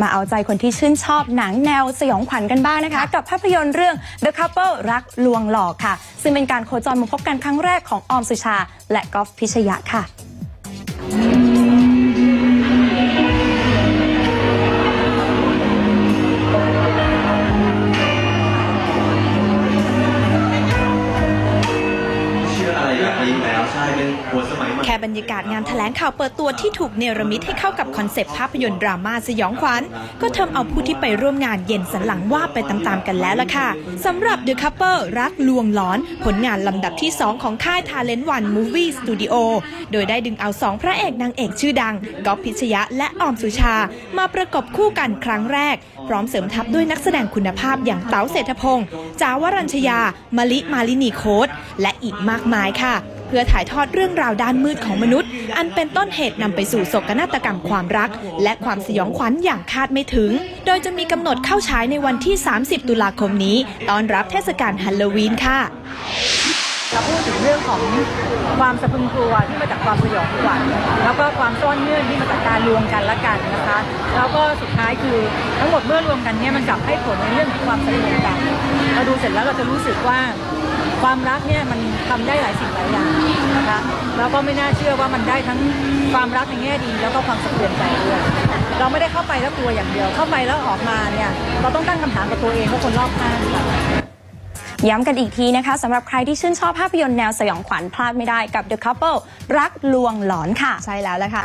มาเอาใจคนที่ชื่นชอบหนังแนวสยองขวัญกันบ้างนะคะ กับภาพยนตร์เรื่อง The Couple รักลวงหลอกค่ะ ซึ่งเป็นการโคจรมาพบกันครั้งแรกของออมสุชา และกอล์ฟพิชยะค่ะ นี้อยู่แล้วใช่เป็นหัวสมัยใหม่แค่บรรยากาศงานแถลงข่าวเปิดตัวที่ถูกเนรมิตให้เข้ากับคอนเซปต์ภาพยนตร์ดราม่าสยองขวัญก็ทำเอาผู้ที่ไปร่วมงานเย็นสันหลังว่าไปตามๆกันแล้วล่ะค่ะสำหรับ The Couple รักลวงหลอน ผลงานลำดับที่ 2 ของค่าย Talent One Movie Studio โดยได้ดึงเอาสองพระเอกนางเอกชื่อดังก๊อฟพิชยะและออมสุชา มาประกบคู่กันครั้งแรก พร้อมเสริมทัพด้วยนักแสดงคุณภาพอย่างเต๋าเศรษฐพงศ์จาวรัญชยามลิมาลินีโคตและอีกมากมายค่ะ พื่อถ่ายทอดเรื่องราวด้านมืดของมนุษย์ อันเป็นต้นเหตุนำไปสู่โศกนาฏกรรมความรัก และความสยองขวัญอย่างคาดไม่ถึง โดยจะมีกำหนดเข้าฉายในวันที่ 30 ตุลาคมนี้ต้อนรับเทศกาลฮัลโลวีนค่ะเราพูดถึงเรื่องของความสะพึงกลัวที่มาจากความสยองขวัญแล้วก็ความซ่อนเงื่อนที่มาจากการรวมกันละกันนะคะ แล้วก็สุดท้ายคือทั้งหมดเมื่อรวมกันเนี่ยมันกลับให้ผลในเรื่องของความสนุกกันเราดูเสร็จแล้วเราจะรู้สึกว่า ความรักเนี่ยมันทำได้หลายสิ่งหลายอย่างนะคะแล้วก็ไม่น่าเชื่อว่ามันได้ทั้งความรักในแง่ดี แล้วก็ความสะเทือนใจด้วยเราไม่ได้เข้าไปแล้วกลัวอย่างเดียว เข้าไปแล้วออกมาเนี่ยเราต้องตั้งคำถามกับตัวเองและคนรอบข้างค่ะย้ำกันอีกทีนะคะสำหรับใครที่ชื่นชอบภาพยนตร์แนวสยองขวัญพลาดไม่ได้กับ The Couple รักลวงหลอนค่ะ ใช่แล้วแหละค่ะ